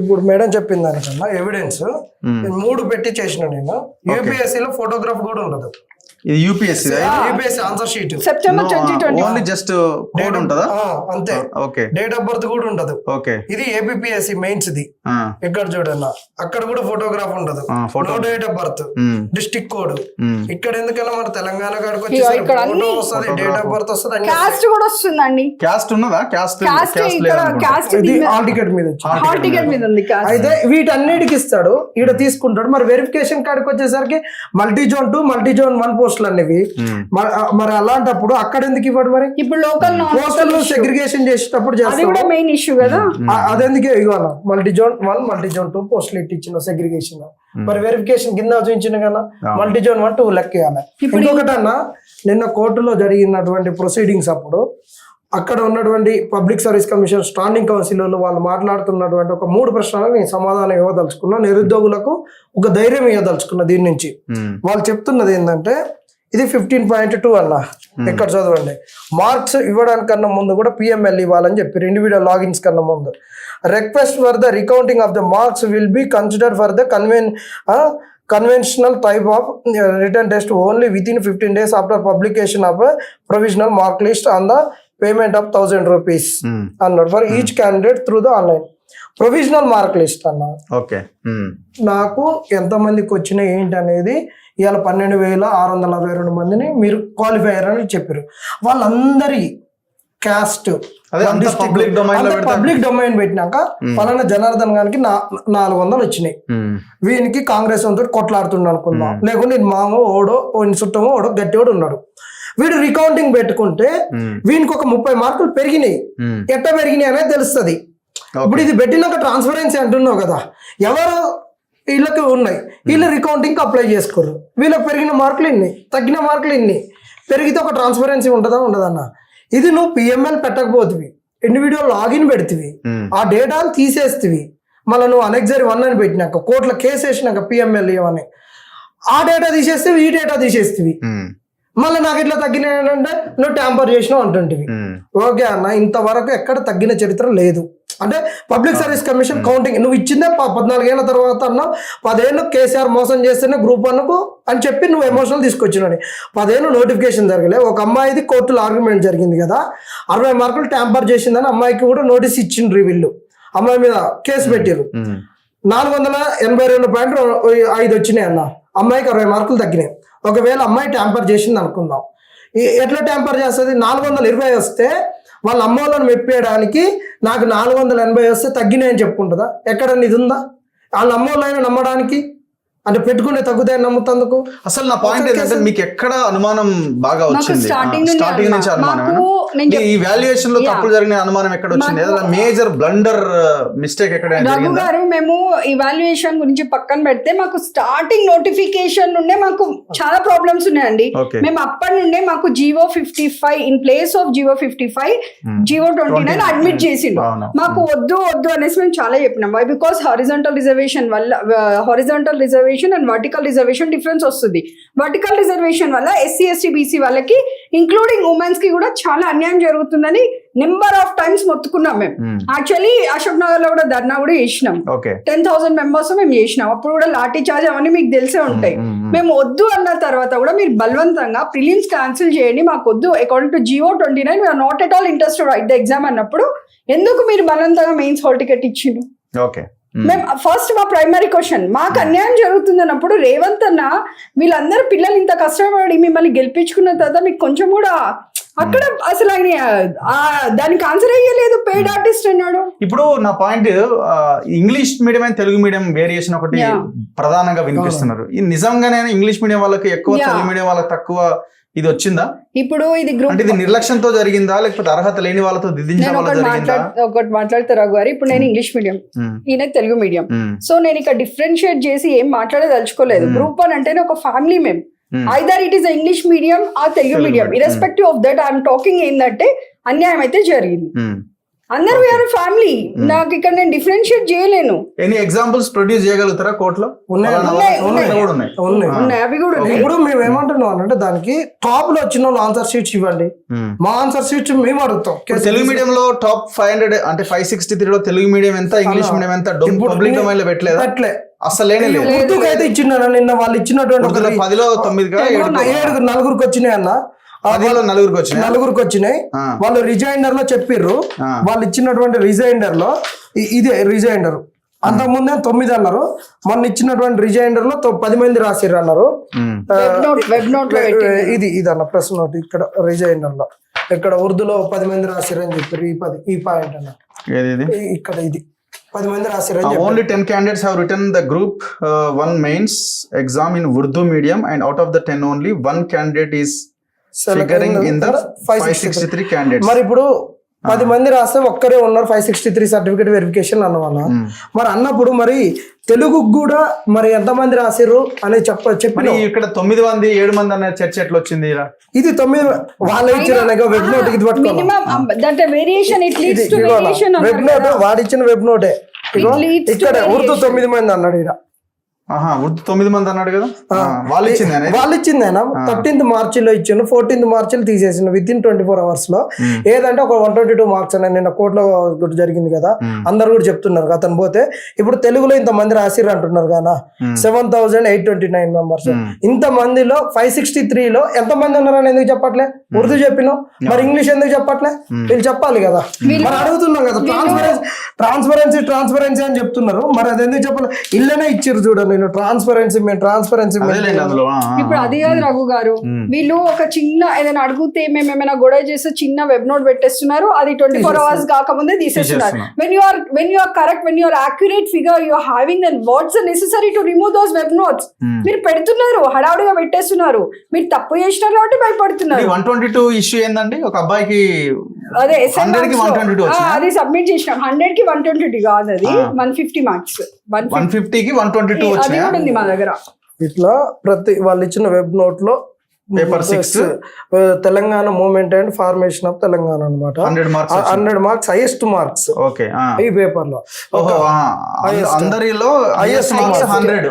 ఇప్పుడు మేడం చెప్పింది దానికన్నా ఎవిడెన్స్. మూడు పెట్టి చేసిన నేను. యూపీఎస్సీ లో ఫోటోగ్రాఫ్ కూడా ఉండదు. ఇది UPSC UPSC answer sheet September twenty twenty only just code ఉంటుందా? అంతే. ఓకే డేట్ ఆఫ్ బర్త్ కూడా ఉండదు. ఓకే ఇది ఏపీఎస్సి మెయిన్స్ ది. ఇక్కడ చూడన్న. అక్కడ కూడా ఫోటోగ్రాఫ్ ఉండదు. No date of birth district code ఇక్కడ ఎందుకల్లా మన తెలంగాణ కాడికి వచ్చేసరికి ఇక్కడ ఫోటో వస్తుంది డేట్ ఆఫ్ బర్త్ వస్తుంది క్యాస్ట్ కూడా వస్తుందండి. క్యాస్ట్ ఉన్నదా? క్యాస్ట్ క్యాస్ట్ క్యాస్ట్ ఇక్కడ లేదు క్యాస్ట్ ఇది హాల్ టికెట్ మీద వచ్చింది. హాల్ టికెట్ మీద. ఉంది క్యాస్ట్ అయితే వీటన్నిటికి ఇస్తాడు ఈడ తీసుకుంటాడు. మరి వెరిఫికేషన్ కాడికి వచ్చేసరికి multi zone two multi zone one పోస్టులు అనేవి మరి అలాంటప్పుడు అక్కడ ఎందుకు ఇవ్వడు మరి? ఇప్పుడు లోకల్ పోస్టల్ సెగ్రిగేషన్ చేసేటప్పుడు కూడా మెయిన్ ఇష్యూ కదా. అదెందుకే ఇవ్వాలి multi zone one multi zone two పోస్టులు ఇట్టించిన సెగ్రిగేషన్ మరి వెరిఫికేషన్ కింద చూపించిన కదా మల్టీ జోన్ వన్ టూ లెక్క ఇవ్వాలి. ఇంకొకటి అన్న నిన్న కోర్టులో జరిగినటువంటి ప్రొసీడింగ్స్ అప్పుడు అక్కడ ఉన్నటువంటి public service commission standing council వాళ్ళు మాట్లాడుతున్నటువంటి ఒక మూడు ప్రశ్నలకు నేను సమాధానం ఇవ్వదలుచుకున్నా నిరుద్యోగులకు ఒక ధైర్యం ఇవ్వదలుచుకున్నా దీని నుంచి. వాళ్ళు చెప్తున్నది ఏంటంటే ఇది ఫిఫ్టీన్ పాయింట్ టూ అన్న. ఇక్కడ చదవండి? మార్క్స్ ఇవ్వడానికన్నా ముందు కూడా పిఎంఎల్ ఇవ్వాలని చెప్పారు ఇండివిజువల్ లాగిన్స్ కన్నా ముందు. Request for the recounting of the marks will be consider for the conven conventional type of return test only within fifteen days after publication of provisional mark list on the payment of thousand rupees అన్నాడు. For each candidate through the online provisional mark list అన్న. Okay నాకు ఎంతమందికి వచ్చినాయి ఏంటి అనేది ఇవాళ పన్నెండు వేల ఆరు వందల అరవై రెండు మందిని మీరు క్వాలిఫైయర్ అని చెప్పారు. వాళ్ళందరి క్యాస్ట్. పబ్లిక్ డొమైన్ పెట్టినాక పలానా జనార్దన్ గారికి నాలుగు వందలు వచ్చినాయి. వీనికి కాంగ్రెస్ వంతో కొట్లాడుతుండ అనుకుందాం. లేకుంటే మామ ఓడో ఓని చుట్టమో ఓడో గట్టివాడు ఉన్నాడు. వీడు రికౌంటింగ్ పెట్టుకుంటే వీనికి ఒక ముప్పై మార్కులు పెరిగినాయి. ఎట్ట పెరిగినాయి అనేది తెలుస్తుంది. ఇప్పుడు ఇది పెట్టినాక ట్రాన్స్పరెన్సీ అంటున్నావు కదా. ఎవరు వీళ్ళకి ఉన్నాయి. వీళ్ళు రికౌంటింగ్ అప్లై చేసుకోరు. వీళ్ళకి పెరిగిన మార్కులు ఇన్ని తగ్గిన మార్కులు ఇన్ని. పెరిగితే ఒక ట్రాన్స్పరెన్సీ ఉంటుందా ఉండదన్న? ఇది నువ్వు పిఎంఎల్ పెట్టకపోతివి. ఇండివిజువల్ లాగిన్ పెడితివి. ఆ డేటాను తీసేస్తివి. మళ్ళీ నువ్వు అనెక్సరీ వన్ అని పెట్టినాక కోర్టులో కేసు వేసినాక పిఎంఎల్ ఇవని ఆ డేటా తీసేస్తే ఈ డేటా తీసేస్తివి. మళ్ళీ నాకు ఇట్లా తగ్గినాయి అంటే నువ్వు ట్యాంపర్ చేసినావు అంటుంటివి. ఓకే అన్న ఇంతవరకు ఎక్కడ తగ్గిన చరిత్ర లేదు. అంటే పబ్లిక్ సర్వీస్ కమిషన్ కౌంటింగ్. నువ్వు ఇచ్చిందే పద్నాలుగేళ్ళ తర్వాత అన్న పదేళ్ళు కేసీఆర్ మోసం చేస్తేనే గ్రూప్ వన్కు అని చెప్పి నువ్వు ఎమోషనల్ తీసుకొచ్చినాడు పదేళ్ళు నోటిఫికేషన్ జరగలే. ఒక అమ్మాయిది కోర్టులో ఆర్గ్యుమెంట్ జరిగింది కదా. అరవై మార్కులు ట్యాంపర్ చేసిందని అమ్మాయికి కూడా నోటీస్ ఇచ్చిండ్రు వీళ్ళు. అమ్మాయి మీద కేసు పెట్టిర్రు. నాలుగు వందల ఎనభై రెండు పాయింట్ ఐదు వచ్చినాయి అన్న. అమ్మాయికి అరవై మార్కులు తగ్గినాయి. ఒకవేళ అమ్మాయి ట్యాంపర్ చేసింది అనుకుందాం. ఎట్లా ట్యాంపర్ చేస్తుంది? నాలుగు వందల ఇరవై వస్తే వాళ్ళ అమ్మ వాళ్ళని మెప్పేయడానికి నాకు నాలుగు వందల ఎనభై వస్తే తగ్గినాయని చెప్పుకుంటుందా? ఎక్కడ ఇది ఉందా వాళ్ళ అమ్మ వాళ్ళైనా నమ్మడానికి? అంటే పెట్టుకుంటే తగ్గుతాయని నమ్ముతందుకు? అసలు నా పాయింట్ ఏంటంటే మీకు ఎక్కడ అనుమానం బాగా వచ్చింది? స్టార్టింగ్ నుంచి అనుమానం. ఈ వాల్యుయేషన్లో తప్పులు జరిగిన అనుమానం ఎక్కడ వచ్చింది? ఏదైనా మేజర్ బ్లండర్ మిస్టేక్ ఎక్కడ రఘు గారు మేము ఇవాల్యుయేషన్ గురించి పక్కన పెడితే మాకు స్టార్టింగ్ నోటిఫికేషన్ నుండే మాకు చాలా ప్రాబ్లమ్స్ ఉన్నాయండి. మేము అప్పటి నుండే మాకు GO fifty five in place of GO fifty five GO twenty nine admit చేసిండు. మాకు వద్దు వద్దు అనేసి మేము చాలా చెప్పినాం. వై బికాస్ హారిజాంటల్ రిజర్వేషన్ వల్ల horizontal reservation and vertical reservation difference వస్తుంది. వర్టికల్ రిజర్వేషన్ వల్ల ఎస్సీ ఎస్టీ బీసీ వాళ్ళకి ఇంక్లూడింగ్ ఉమెన్స్కి కూడా చాలా అన్యాయం జరుగుతుందని నెంబర్ ఆఫ్ టైమ్స్ మొత్తుకున్నాం మేము. యాక్చువల్లీ అశోక్ నగర్లో కూడా ధర్నా కూడా చేసినాం. టెన్ థౌసండ్ మెంబర్స్ మేము చేసినాం. అప్పుడు కూడా లాఠీ చార్జ్ అవన్నీ మీకు తెలిసే ఉంటాయి. మేము వద్దు అన్న తర్వాత కూడా మీరు బలవంతంగా ప్రిలిమ్స్ క్యాన్సిల్ చేయండి మాకు వద్దు. According to GO twenty nine we are not at all interested write the exam అన్నప్పుడు ఎందుకు మీరు బలవంతంగా మెయిన్స్ హాల్ టికెట్ ఇచ్చిండు ఓకే మేము. ఫస్ట్ మా ప్రైమరీ క్వశ్చన్ మాకు అన్యాయం జరుగుతుంది అన్నప్పుడు రేవంత్ అన్న వీళ్ళందరూ పిల్లలు ఇంత కష్టపడి మిమ్మల్ని గెలిపించుకున్న తర్వాత మీకు కొంచెం కూడా అక్కడ అసలు ఆయన దానికి ఆన్సర్ అయ్యలేదు పెయిడ్ ఆర్టిస్ట్ అన్నాడు. ఇప్పుడు నా point English medium and Telugu medium variation ఒకటి. ప్రధానంగా వినిపిస్తున్నారు. ఈ నిజంగానే ఇంగ్లీష్ మీడియం వాళ్ళకి ఎక్కువ. తెలుగు మీడియం వాళ్ళకి తక్కువ ఇది వచ్చిందా ఇప్పుడు ఇది గ్రూప్ అంటే ఇది నిర్లక్ష్యంతో జరిగిందా లేకపోతే అర్హత లేని వాళ్ళతో నేను ఒకటి జరిగిందా మాట్లాడు ఒకటి మాట్లాడతా రఘు గారు ఇప్పుడు నేను ఇంగ్లీష్ మీడియం. ఈయన తెలుగు మీడియం. సో నేను ఇక్కడ డిఫరెన్షియేట్ చేసి ఏం మాట్లాడదలుచుకోలేదు. గ్రూప్ వన్ అంటేనే ఒక ఫ్యామిలీ మేము. Either it is English medium ఆ Telugu medium. Irrespective of that I'm talking ఏంటంటే అన్యాయం అయితే జరిగింది. అందరూ వీఆర్ ఫ్యామిలీ. నాకు ఇక్కడ నేను డిఫరెన్షియేట్ చేయలేను. ఎనీ ఎగ్జాంపుల్స్ ప్రొడ్యూస్ చేయగలుగుతారా కోర్టులో ఉన్నాయి. కూడా అవి ఇప్పుడు మేము ఏమంటున్నాం అంటే దానికి టాప్లో వచ్చిన వాళ్ళు ఆన్సర్ షీట్స్ ఇవ్వండి. Hmm. మా ఆన్సర్ షీట్స్ మేము అడుగుతాం. తెలుగు మీడియం లో టాప్ ఫైవ్ హండ్రెడ్ అంటే ఫైవ్ సిక్స్టీ త్రీ లో తెలుగు మీడియం ఎంత ఇంగ్లీష్ మీడియం ఎంత పబ్లిక్ డొమైన్లో పెట్టలేదా? అట్లే అసలు ఉర్దూకి అయితే ఇచ్చిండ నిన్న వాళ్ళు ఇచ్చినటువంటి పదిలో తొమ్మిదిగా ఏడుకో. ఏడుగురు నలుగురికి వచ్చినాయి అన్న. నలుగురికి వచ్చినాయి నలుగురికి వచ్చినాయి. వాళ్ళు రిజైండర్లో చెప్పిర్రు. వాళ్ళు ఇచ్చినటువంటి రిజైండర్లో ఇదే రిజైండర్. అంతకుముందే తొమ్మిది అన్నారు మొన్న ఇచ్చినటువంటి రిజైండర్లో తొ- పది మంది రాసిర్రు అన్నారు ఇది ఇది అన్న ప్రెస్ నోట్ ఇక్కడ రిజైండర్లో ఇక్కడ ఉర్దూలో పది మంది రాసిర్రు అని చెప్పారు ఈ పది ఈ పాయింట్ అన్న. ఇక్కడ ఇది. పది మంది రాసిర్రు only ten candidates have return the group one mains exam in Urdu medium and out of the ten only one candidate is figuring in the five sixty three candidates మరి ఇప్పుడు పది మంది రాస్తే ఒక్కరే ఉన్నారు five sixty three certificate verification అన్నమన్న మరి అన్నప్పుడు మరి తెలుగు కూడా మరి ఎంతమంది రాసిర్రు అని చెప్ప చెప్పి ఇక్కడ తొమ్మిది మంది ఏడు మంది అనే చర్చ ఎట్లా వచ్చింది ఈడ? ఇది తొమ్మిది వాళ్ళు ఇచ్చిన వెబ్ నోట్ ఇది పట్టుకోవాలి. Minimum that variation it leads to variation web note వాడిచ్చిన web నోటే ఇక్కడ ఉర్దూ తొమ్మిది మంది అన్నాడు ఇక్కడ తొమ్మిది మంది అన్నాడు కదా? వాళ్ళు ఇచ్చింది వాళ్ళు ఇచ్చింది ఆయన. థర్టీన్త్ మార్చిలో ఇచ్చిండు ఫోర్టీన్త్ మార్చిలో తీసేసిండు విత్ ఇన్ ట్వంటీ ఫోర్ అవర్స్లో ఏదంటే ఒక వన్ ట్వంటీ టూ మార్క్స్ అని నిన్న కోర్టులో జరిగింది కదా. అందరు కూడా చెప్తున్నారు అతను పోతే. ఇప్పుడు తెలుగులో ఇంత మంది రాసిర్రు అంటున్నారు కదా seven thousand eight twenty nine members ఇంత మందిలో ఫైవ్ సిక్స్టీ త్రీ లో ఎంత మంది ఉన్నారని ఎందుకు చెప్పట్లే? ఉర్దూ చెప్పినావు మరి ఇంగ్లీష్ ఎందుకు చెప్పట్లే? వీళ్ళు చెప్పాలి కదా. మరి అడుగుతున్నాం కదా ట్రాన్స్పరెన్సీ ట్రాన్స్పరెన్సీ ట్రాన్స్పరెన్సీ అని చెప్తున్నారు. మరి అది ఎందుకు చెప్పాలి? ఇల్లనే ఇచ్చారు చూడండి నేను. ట్రాన్స్పరెన్సీ మేము ట్రాన్స్పరెన్సీ. ఇప్పుడు అది కాదు రఘు గారు. వీళ్ళు ఒక చిన్న ఏదైనా అడిగితే మేము ఏమైనా గొడవ చేస్తే చిన్న వెబ్ నోట్ పెట్టేస్తున్నారు. అది ట్వంటీ ఫోర్ అవర్స్ కాకముందే తీసేస్తున్నారు. When you are when you are correct when you are accurate figure you are having then what's necessary to remove those web notes. మీరు పెడుతున్నారు హడావుడిగా పెట్టేస్తున్నారు. మీరు తప్పు చేసినారు కాబట్టి భయపడుతున్నారు. వన్ ట్వంటీ టూ ఇష్యూ ఏందండి? ఒక అబ్బాయికి అదే SN 100 కి marks లో. 122 ఆ, వచ్చినాయా? అది సబ్మిట్ చేసినాం. హండ్రెడ్కి వన్ ట్వంటీ కాదు అది. One fifty marks one one ఫిఫ్టీకి వన్ ట్వంటీ టూ అది వచ్చినాయా? కూడా ఉంది మా దగ్గర. ఇట్లా ప్రతి వాళ్ళు ఇచ్చిన వెబ్ నోట్లో six. ఆ, Telangana movement and formation of Telangana అనమాట hundred marks hundred marks highest marks okay ఈ పేపర్లో. ఓహో ఆ, అంద- అందరిలో హైయెస్ట్ మార్క్స్ హండ్రెడ్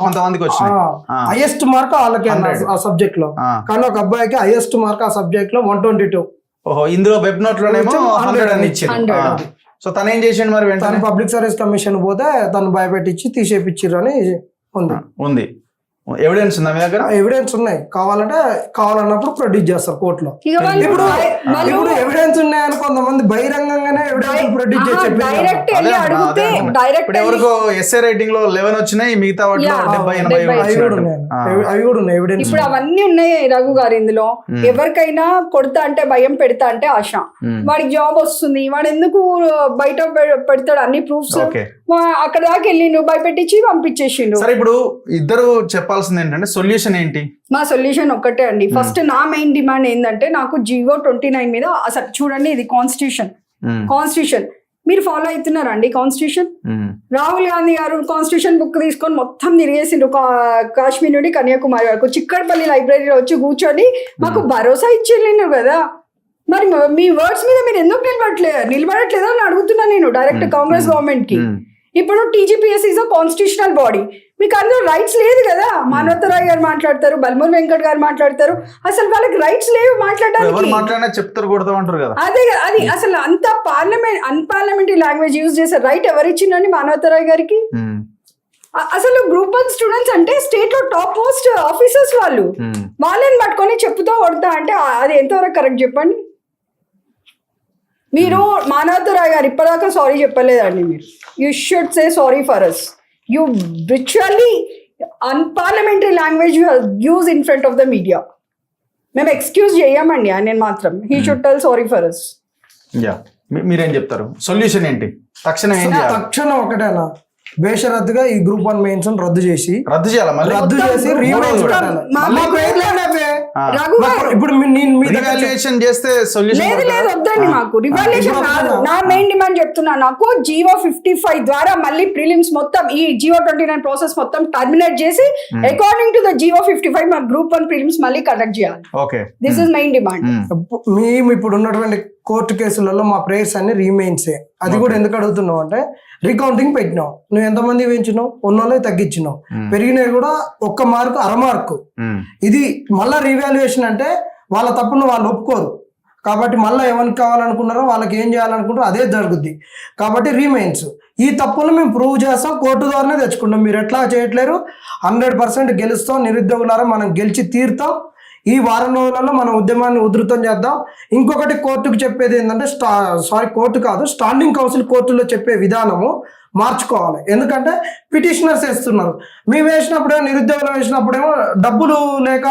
కొంతమందికి వచ్చినాయి. ఆ. హైయెస్ట్ మార్క్ వాళ్ళకి అన్న 100. ఆ సబ్జెక్ట్లో. కానీ ఒక అబ్బాయికి హైయెస్ట్ మార్క్ ఆ సబ్జెక్ట్లో వన్ ట్వంటీ టూ ఓహో ఇందులో వెబ్ నోట్ లోనేమో కొంచెం హండ్రెడ్ అని 100. ఇచ్చింది. సో తను ఏం చేసిండు మరి తను వెంటనే పబ్లిక్ సర్వీస్ కమిషన్ పోతే తను భయపెట్టించి తీసేపిచ్చిర్రు అని ఉంది ఉంది. ఎవిడెన్స్ ఉందా మీ దగ్గర? ఎవిడెన్స్ ఉన్నాయి. కావాలంటే కావాలన్నప్పుడు ప్రొడ్యూస్ చేస్తారు కోర్టులో. ఇప్పుడు ఇప్పుడు ఎవిడెన్స్ ఉన్నాయని కొంతమంది బహిరంగంగానే ప్రొడ్యూస్ చేసి డైరెక్ట్ వెళ్ళి అడిగితే. డైరెక్ట్ ఇప్పుడు ఎవరికో ఎస్ఏ రైటింగ్లో లెవెన్ వచ్చినాయి మిగతా వాటిలో. డెబ్బై ఎనభై. అవి కూడా. ఉన్నాయి. ఎవిడెన్స్ ఇప్పుడు అవన్నీ ఉన్నాయి రఘు గారు ఇందులో. ఎవరికైనా కొడతా అంటే భయం పెడతా అంటే ఆశ. వాడికి జాబ్ వస్తుంది వాడు ఎందుకు బయట పెడతాడు అన్ని ప్రూఫ్స్ అక్కడ దాకా వెళ్ళిండు భయపెట్టించి పంపించేసిండు. సరే ఇప్పుడు ఇద్దరు చెప్పాల్సింది ఏంటంటే సొల్యూషన్ ఏంటి? మా సొల్యూషన్ ఒక్కటే అండి. ఫస్ట్ నా మెయిన్ డిమాండ్ ఏంటంటే నాకు జియో ట్వంటీ నైన్ మీద అసలు చూడండి ఇది కాన్స్టిట్యూషన్ కాన్స్టిట్యూషన్ మీరు ఫాలో అవుతున్నారా అండి కాన్స్టిట్యూషన్ రాహుల్ గాంధీ గారు కాన్స్టిట్యూషన్ బుక్ తీసుకొని మొత్తం తిరిగేసిండ్రు కాశ్మీర్ నుండి కన్యాకుమారి వరకు. చిక్కడపల్లి లైబ్రరీలో వచ్చి కూర్చొని మాకు భరోసా ఇచ్చేళ్ళిండ్రు కదా. మరి మ- వర్డ్స్ మీద మీరు ఎందుకు నిలబడట్లే నిలబడట్లేదో అని అడుగుతున్నా నేను డైరెక్ట్ కాంగ్రెస్ గవర్నమెంట్కి. ఇప్పుడు TGPS is a constitutional body మీకు అందులో రైట్స్ లేదు కదా? మానవతరాయ్ గారు మాట్లాడతారు బల్మూర్ వెంకట్ గారు మాట్లాడతారు. అసలు వాళ్ళకి రైట్స్ లేవు మాట్లాడడానికి. మాట్లాడినా చెప్తారు కదా. అదే అది అసలు అంత పార్లమెంట్ అన్పార్లమెంటరీ లాంగ్వేజ్ యూజ్ చేసే రైట్ ఎవరు ఇచ్చిందండి మానవతరాయ్ గారికి? అసలు గ్రూప్ వన్ స్టూడెంట్స్ అంటే స్టేట్లో టాప్ మోస్ట్ ఆఫీసర్స్ వాళ్ళు. వాళ్ళని పట్టుకొని చెప్పుతో కొడతా అంటే అది ఎంతవరకు కరెక్ట్ చెప్పండి? మీరు మానవతరాయ్ గారు ఇప్పటిదాకా సారీ చెప్పలేదండి మీరు. You should say sorry for us you ritually unparliamentary language you use in front of the media మేము ఎక్స్క్యూజ్ చేయమండి ఆయన మాత్రం. He should tell sorry for us yeah మీరేం చెప్తారు? సొల్యూషన్ ఏంటి? తక్షణం ఏం తక్షణం ఒకటేనా బేషరత్తుగా ఈ గ్రూప్ వన్ మెయిన్స్ రద్దు చేసి రద్దు చేయాలా మళ్ళీ? రద్దు చేసి రఘు ఇప్పుడు రివాల్యుయేషన్ చేస్తే సొల్యూషన్ లేదు లేదు వద్దండి మాకు. కాదు వద్దా? నా మెయిన్ డిమాండ్ చెప్తున్నా నాకు జియో ఫిఫ్టీ ఫైవ్ ద్వారా మళ్ళీ ప్రిలిమ్స్ మొత్తం ఈ జియో ట్వంటీ నైన్ ప్రాసెస్ మొత్తం టర్మినేట్ చేసి according to the GO fifty five మా గ్రూప్ వన్ ప్రిలిమ్స్ మళ్ళీ కండక్ట్ చేయాలి. Okay this is main demand మేము ఇప్పుడు ఉన్నటువంటి కోర్టు కేసులలో మా ప్రేయర్స్ అన్ని రీమైన్సే అది కూడా ఎందుకు అడుగుతున్నావు అంటే రికౌంటింగ్ పెట్టినావు. నువ్వు ఎంతమంది పెంచినావు? ఉన్నోళ్ళే తగ్గించినావు. మ్మ్. పెరిగినవి కూడా ఒక్క మార్కు అర మార్కు మ్మ్. ఇది మళ్ళా రీవాల్యుయేషన్ అంటే వాళ్ళ తప్పును వాళ్ళు ఒప్పుకోరు. కాబట్టి మళ్ళీ ఎవరికి కావాలనుకున్నారో వాళ్ళకి ఏం చేయాలనుకుంటారో అదే జరుగుద్ది. కాబట్టి రీమైన్స్ ఈ తప్పులు మేము ప్రూవ్ చేస్తాం కోర్టు ద్వారానే తెచ్చుకుంటాం. మీరు ఎట్లా చేయట్లేరు? హండ్రెడ్ పర్సెంట్ గెలుస్తాం నిరుద్యోగులారా మనం గెలిచి తీరుతాం. ఈ వారం రోజులలో మన ఉద్యమాన్ని ఉధృతం చేద్దాం. ఇంకొకటి కోర్టుకు చెప్పేది ఏంటంటే స్టా సారీ కోర్టు కాదు స్టాండింగ్ కౌన్సిల్ కోర్టులో చెప్పే విధానము మార్చుకోవాలి. ఎందుకంటే పిటిషనర్స్ వేస్తున్నారు. మేము వేసినప్పుడేమో నిరుద్యోగులు వేసినప్పుడేమో డబ్బులు లేక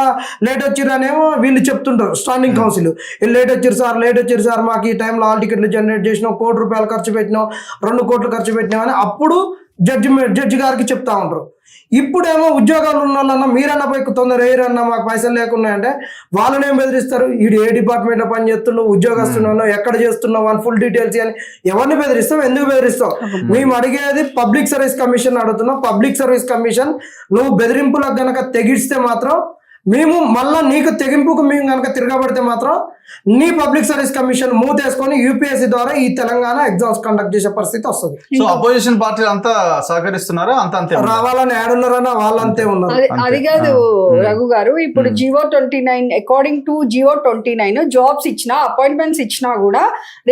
లేట్ వచ్చిరనేమో వీళ్ళు చెప్తుంటారు స్టాండింగ్ కౌన్సిల్. వీళ్ళు లేట్ వచ్చిరు సార్ లేట్ వచ్చిరు సార్ మాకు ఈ టైంలో ఆల్ టికెట్లు జనరేట్ చేసినాం కోటి రూపాయలు ఖర్చు పెట్టినాం రెండు కోట్లు ఖర్చు పెట్టినాం అని అప్పుడు జడ్జి జడ్జి గారికి చెప్తా ఉంటారు. ఇప్పుడేమో ఉద్యోగాలు ఉన్న వాళ్ళన్నా మీరన్నా పోయి తొందర వేయరన్నా మాకు పైసలు లేకున్నాయంటే వాళ్ళని ఏం బెదిరిస్తారు? వీడు ఏ డిపార్ట్మెంట్లో పని చేస్తున్నావు? ఉద్యోగస్తున్నావు ఎక్కడ చేస్తున్నావు? అని ఫుల్ డీటెయిల్స్ అని ఎవరిని బెదిరిస్తావు? ఎందుకు బెదిరిస్తావు? మేము అడిగేది పబ్లిక్ సర్వీస్ కమిషన్ అడుగుతున్నాం. పబ్లిక్ సర్వీస్ కమిషన్ నువ్వు బెదిరింపులకు గనక తెగిస్తే మాత్రం మేము మళ్ళా నీకు తెగింపుకు మేము కనుక తిరగబడితే మాత్రం నీ పబ్లిక్ సర్వీస్ కమిషన్ మూతేసుకొని యూపీఎస్సీ ద్వారా ఈ తెలంగాణ ఎగ్జామ్స్ కండక్ట్ చేసే పరిస్థితి వస్తుంది. సో అపోజిషన్ పార్టీలు అంతా సహకరిస్తున్నారా? అంత అంతే? రావాలని ఏడున్నారన్నా వాళ్ళంతే ఉన్నారు. అది కాదు. రఘు గారు ఇప్పుడు GO twenty nine according to GO twenty nine jobs ఇచ్చినా అపాయింట్మెంట్స్ ఇచ్చినా కూడా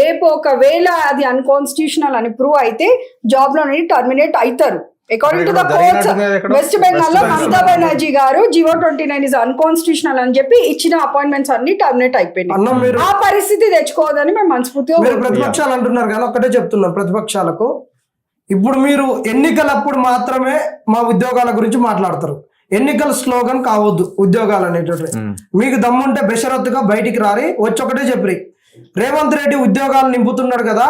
రేపు ఒకవేళ అది అన్కాన్స్టిట్యూషనల్ అని ప్రూవ్ అయితే జాబ్లో టర్మినేట్ అవుతారు. అకార్డింగ్ టు ద ఇక్కడ కోర్ట్స్ జరిగినట్టుగా ఎక్కడ? వెస్ట్ బెంగాల్లో Mamata Banerjee garu GO twenty nine is unconstitutional అని చెప్పి ఇచ్చిన అపాయింట్మెంట్స్ అన్ని టర్మినేట్ మీరు ఆ పరిస్థితి తెచ్చుకోవద్దని మేము మనస్ఫూర్తిగా మీరు ప్రతిపక్షాలు అంటున్నారు కానీ ఒక్కటే చెప్తున్నారు ప్రతిపక్షాలకు. ఇప్పుడు మీరు ఎన్నికలప్పుడు మాత్రమే మా ఉద్యోగాల గురించి మాట్లాడతారు. ఎన్నికల స్లోగన్ కావద్దు ఉద్యోగాలు అనేటటువంటి. మీకు దమ్ముంటే బెషరత్తుగా బయటికి రారి వచ్చి ఒకటే చెప్పి రేవంత్ రెడ్డి ఉద్యోగాలు నింపుతున్నాడు కదా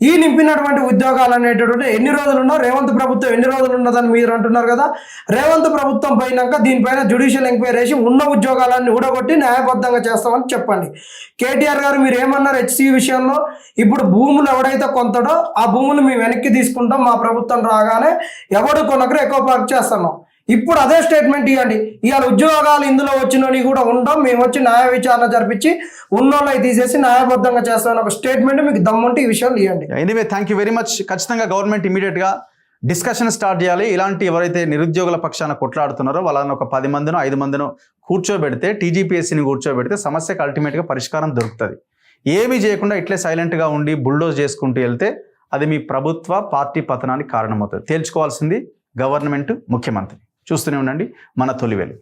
ఈ నింపినటువంటి ఉద్యోగాలు అనేటటువంటి ఎన్ని రోజులు ఉన్నా రేవంత్ ప్రభుత్వం ఎన్ని రోజులు ఉన్నదని మీరు అంటున్నారు కదా రేవంత్ ప్రభుత్వం పోయినాక దీనిపైన జ్యుడిషియల్ ఎంక్వైరీ చేసి ఉన్న ఉద్యోగాలన్నీ ఊడగొట్టి న్యాయబద్ధంగా చేస్తామని చెప్పండి. కేటీఆర్ గారు మీరు ఏమన్నారు హెచ్సి విషయంలో? ఇప్పుడు భూములు ఎవడైతే కొంతడో ఆ భూములు మేము వెనక్కి తీసుకుంటాం మా ప్రభుత్వం రాగానే ఎవడు కొనకరు ఎక్కువ పార్క్ చేస్తున్నాం. ఇప్పుడు అదే స్టేట్మెంట్ ఇవ్వండి ఇవాళ ఉద్యోగాలు ఇందులో వచ్చినవి కూడా ఉండం మేము వచ్చి న్యాయ విచారణ జరిపించి ఉన్నోళ్ళవి తీసేసి న్యాయబద్ధంగా చేస్తామని ఒక స్టేట్మెంట్ మీకు దమ్ముంటే ఈ విషయాలు ఇవ్వండి anyway thank you very much ఖచ్చితంగా గవర్నమెంట్ ఇమీడియట్గా డిస్కషన్ స్టార్ట్ చేయాలి. ఇలాంటి ఎవరైతే నిరుద్యోగుల పక్షాన కొట్లాడుతున్నారో వాళ్ళని ఒక పది మందినో ఐదు మందినో కూర్చోబెడితే టీజీపీఎస్సీని కూర్చోబెడితే సమస్యకు అల్టిమేట్గా పరిష్కారం దొరుకుతుంది. ఏమీ చేయకుండా ఇట్లే సైలెంట్గా ఉండి బుల్డోజ్ చేసుకుంటూ వెళ్తే అది మీ ప్రభుత్వ పార్టీ పతనానికి కారణమవుతుంది. తేల్చుకోవాల్సింది గవర్నమెంట్ ముఖ్యమంత్రి. చూస్తూనే ఉండండి. మన తొలివేలు